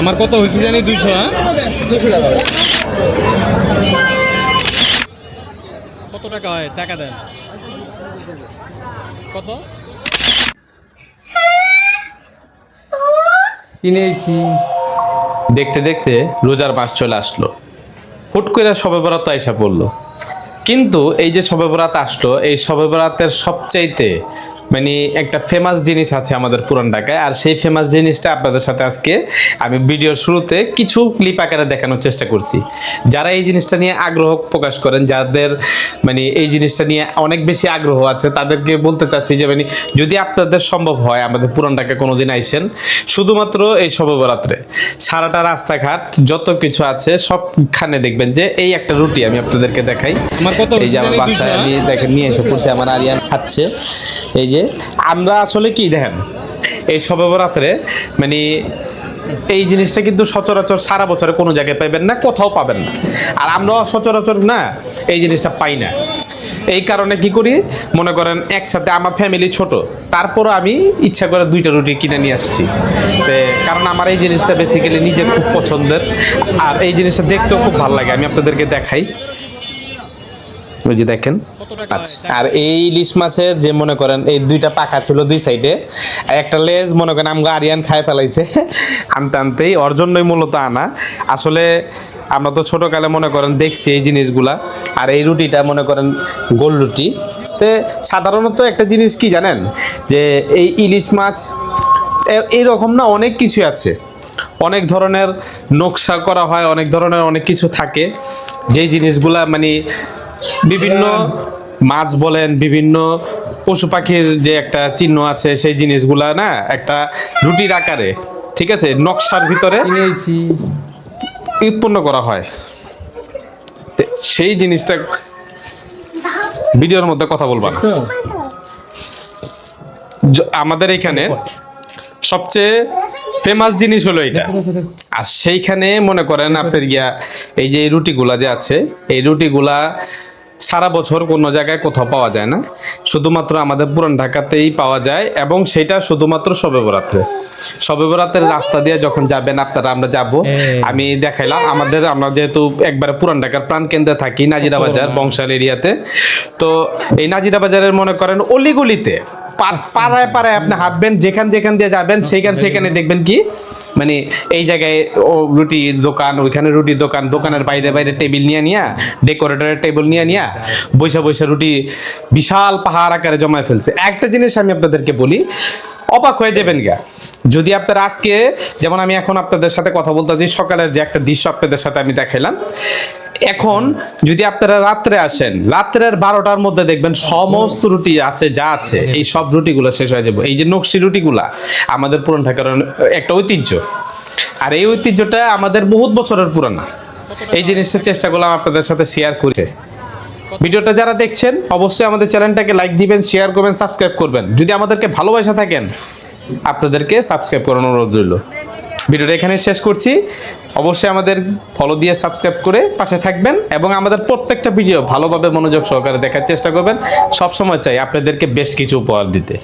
আমার কত হয়েছে জানি? দুইশো হ্যাঁ? কত টাকা হয়? টাকা দেন। কত? কিনেছি। দেখতে দেখতে রোজার মাস চলে আসলো। হুট করে সবে বরাত আইসা পড়ল। কিন্তু এই যে সবে বরাত আসলো, এই সবে বরাতের সবচাইতে মানে একটা ফেমাস জিনিস আছে আমাদের পুরান ঢাকায় আর সেই ফেমাস জিনিসটা আপনাদের সাথে আজকে আমি ভিডিওর শুরুতে কিছু ক্লিপ আকারে দেখানোর চেষ্টা করছি। যারা এই জিনিসটা নিয়ে আগ্রহ প্রকাশ করেন যাদের মানে এই জিনিসটা নিয়ে অনেক বেশি আগ্রহ আছে তাদেরকে বলতে চাচ্ছি যে মানে যদি আপনাদের সম্ভব হয় আমাদের পুরান ঢাকা কোনোদিন আইসেন শুধুমাত্র এই শববরাত্রে সারাটা রাস্তাঘাট যত কিছু আছে সবখানে দেখবেন যে এই একটা রুটি আমি আপনাদেরকে দেখাই। এই যে আমার বাসায় আমি দেখেন নিয়ে এসে পড়ছি আমার আরিয়ান খাচ্ছে। এই যে, আমরা আসলে কি দেখেন, এই শববরাত্রে মানে এই জিনিসটা কিন্তু সচরাচর সারা বছরে কোনো জায়গায় পাবেন না, কোথাও পাবেন না। আর আমরাও সচরাচর না, এই জিনিসটা পাই না। এই কারণে কি করি, মনে করেন একসাথে আমার ফ্যামিলি ছোট, তারপরও আমি ইচ্ছা করে দুইটা রুটি কিনে নিয়ে আসছি। তো, কারণ আমার এই জিনিসটা বেসিক্যালি নিজের খুব পছন্দের, আর এই জিনিসটা দেখতেও খুব ভালো লাগে, আমি আপনাদেরকে দেখাই। ওই যে দেখেন? আচ্ছা আর এই ইলিশ মাছের যে মনে করেন এই দুইটা পাখা ছিল দুই সাইডে একটা লেজ মনে করেন আমগো আরিয়ান খায় ফেলাইছে আনতে আনতেই ওর জন্যই মূলত আনা। আসলে আমরা তো ছোটোকালে মনে করেন দেখছি এই জিনিসগুলা আর এই রুটিটা মনে করেন গোল রুটি। তে সাধারণত একটা জিনিস কি জানেন? যে এই ইলিশ মাছ এইরকম না অনেক কিছু আছে। অনেক ধরনের নকশা করা হয় অনেক ধরনের অনেক কিছু থাকে। যেই জিনিসগুলা মানে বিভিন্ন মাছ বলেন বিভিন্ন পশু পাখির যে একটা চিহ্ন আছে সেই জিনিসগুলা না একটা রুটির আকারে ঠিক আছে নকশার ভিতরে উৎপন্ন করা হয়। সেই জিনিসটা ভিডিওর মধ্যে কথা বলবা না। আমাদের এখানে সবচেয়ে ফেমাস জিনিস হলো এটা। আর সেইখানে মনে করেন আপনার গিয়া এই যে রুটিগুলা যে আছে এই রুটিগুলা সারা বছর কোনো জায়গায় কোথাও পাওয়া যায় না। শুধুমাত্র আমাদের পুরান ঢাকাতেই পাওয়া যায় এবং সেটা শুধুমাত্র শবে বরাত্রে শবে বরাতের রাস্তা দিয়ে যখন যাবেন আপনারা আমরা যাব। আমি দেখাইলাম আমাদের আমরা যেহেতু একবারে পুরান ঢাকার প্রাণ কেন্দ্রে থাকি নাজিরা বাজার বংশাল এরিয়াতে। তো এই নাজিরা বাজারের মনে করেন অলিগলিতে পা- পাড়ায় পাড়ায় আপনি হাঁটবেন যেখান যেখান দিয়ে যাবেন সেইখান সেখানে দেখবেন কি মানে এই জায়গায় ও রুটির দোকান, ওইখানে রুটির দোকান, দোকানের বাইরে বাইরে টেবিল নিয়ে নিয়া, ডেকোরেটরের টেবিল নিয়ে নিয়া বৈশা বৈশা রুটি বিশাল পাহাড় আকারে জমায় ফেলছে। একটা জিনিস আমি আপনাদেরকে বলি, অবাক হয়ে যাবেন গা। যদি আপনারা আজকে, যেমন আমি এখন আপনাদের সাথে কথা বলতেছি সকালের যে একটা দৃশ্য আপনাদের সাথে আমি দেখাইলাম এখন যদি আপনারা রাত্রে আসেন, রাত্রের বারোটার মধ্যে দেখবেন সমস্ত রুটি আছে, যা আছে, এই সব রুটিগুলো শেষ হয়ে যাবে। এই যে নকশি রুটিগুলা, আমাদের পুরান ঢাকার একটা ঐতিহ্য। আর এই ঐতিহ্যটা আমাদের বহুত বছরের পুরানা। এই জিনিসটা চেষ্টা করলাম আপনাদের সাথে শেয়ার করে। ভিডিওটা যারা দেখছেন, অবশ্যই আমাদের চ্যানেলটাকে লাইক দিবেন শেয়ার করবেন সাবস্ক্রাইব করবেন। যদি আমাদেরকে ভালোবাসা থাকেন, আপনাদেরকে সাবস্ক্রাইব করানোর অনুরোধ রইল। ভিডিওটা এখানে শেষ করছি। অবশ্যই আমাদের ফলো দিয়ে সাবস্ক্রাইব করে পাশে থাকবেন এবং আমাদের প্রত্যেকটা ভিডিও ভালোভাবে মনোযোগ সহকারে দেখার চেষ্টা করবেন। সবসময় চাই আপনাদেরকে বেস্ট কিছু উপহার দিতে।